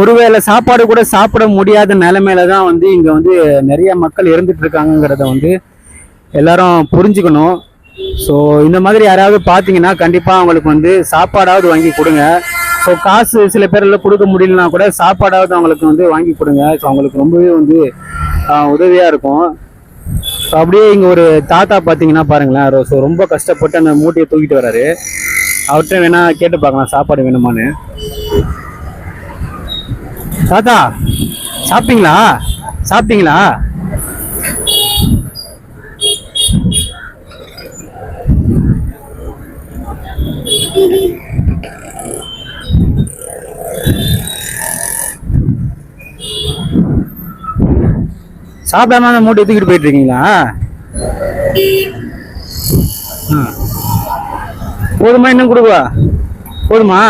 ஒருவேளை சாப்பாடு கூட சாப்பிட முடியாத நிலைமையில தான் வந்து இங்கே வந்து நிறைய மக்கள் இருந்துட்டு இருக்காங்கிறத வந்து எல்லாரும் புரிஞ்சுக்கணும். ஸோ இந்த மாதிரி யாராவது பார்த்தீங்கன்னா கண்டிப்பாக அவங்களுக்கு வந்து சாப்பாடாவது வாங்கி கொடுங்க. ஸோ காசு சில பேரில் கொடுக்க முடியலனா கூட சாப்பாடாவது அவங்களுக்கு வந்து வாங்கி கொடுங்க. ஸோ அவங்களுக்கு ரொம்பவே வந்து உதவியாக இருக்கும். ஸோ அப்படியே இங்கே ஒரு தாத்தா பார்த்தீங்கன்னா பாருங்களேன். ஸோ ரொம்ப கஷ்டப்பட்டு அந்த மூட்டையை தூக்கிட்டு வர்றாரு அவர்கிட்ட வேணால் கேட்டு பார்க்கலாம் சாப்பாடு வேணுமான்னு. தாத்தா சாப்பிட்டீங்களா? சாப்பிட்டீங்களா? சாப்பிடாம அந்த மூட்டை தூக்கிட்டு போயிட்டு இருக்கீங்களா ஆ. போதுமா இன்னும் கொடுக்குவா? போதுமா?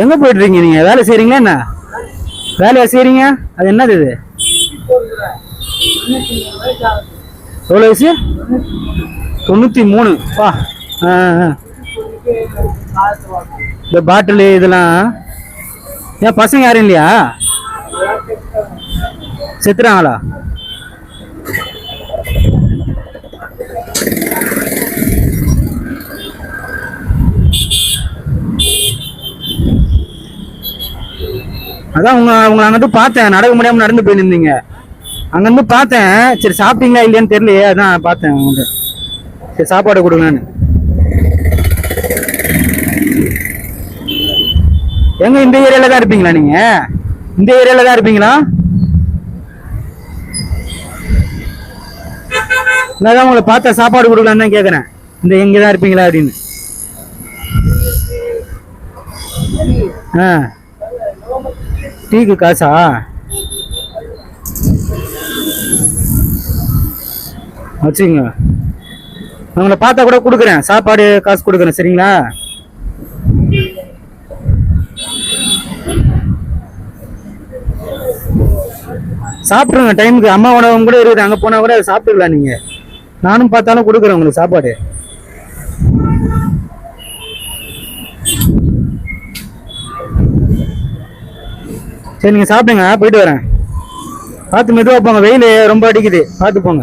எங்க போயிட்டு இருக்கீங்க நீங்க வேலை செய்றீங்களா என்ன? வேலையா செய்றீங்க? அது என்னது இது? எவ்வளோ வயசு? தொண்ணூத்தி மூணு. வா ஆ, ஆ. இந்த பாட்டிலு இதெல்லாம் ஏன் பசங்க யாரும் இல்லையா? செத்துறாங்களா அதான் உங்க உங்களை அங்கிட்டு பார்த்தேன். நடக்க முடியாம நடந்து போயிருந்தீங்க. அங்கிருந்து பார்த்தேன். சரி சாப்பிட்டீங்களா இல்லையான்னு தெரியலையே. அதான் பார்த்தேன் உங்கள்கிட்ட சரி சாப்பாடு கொடுங்கன்னு. எங்க இந்த ஏரியால தான் இருப்பீங்களா நீங்க? இந்த ஏரியால தான் இருப்பீங்களா? நான் தான் உங்களை பார்த்தா சாப்பாடு கொடுக்கலான்னு தான் கேட்குறேன் இந்த எங்கே தான் இருப்பீங்களா அப்படின்னு. ஆ. டீக்கு காசா? வச்சுங்க உங்களை பார்த்தா கூட கொடுக்குறேன். சாப்பாடு காசு கொடுக்குறேன் சரிங்களா? சாப்பிடுங்க டைமுக்கு. அம்மா உணவும் கூட இருக்குது. அங்கே போனால் கூட சாப்பிட்டுக்கலாம் நீங்கள் நானும் பார்த்தாலும் கொடுக்குறேன் உங்களுக்கு சாப்பாடு. சரி நீங்கள் சாப்பிடுங்க போயிட்டு வரேன். பார்த்து மெதுவாக போங்க வெயில் ரொம்ப அடிக்குது. பார்த்து போங்க.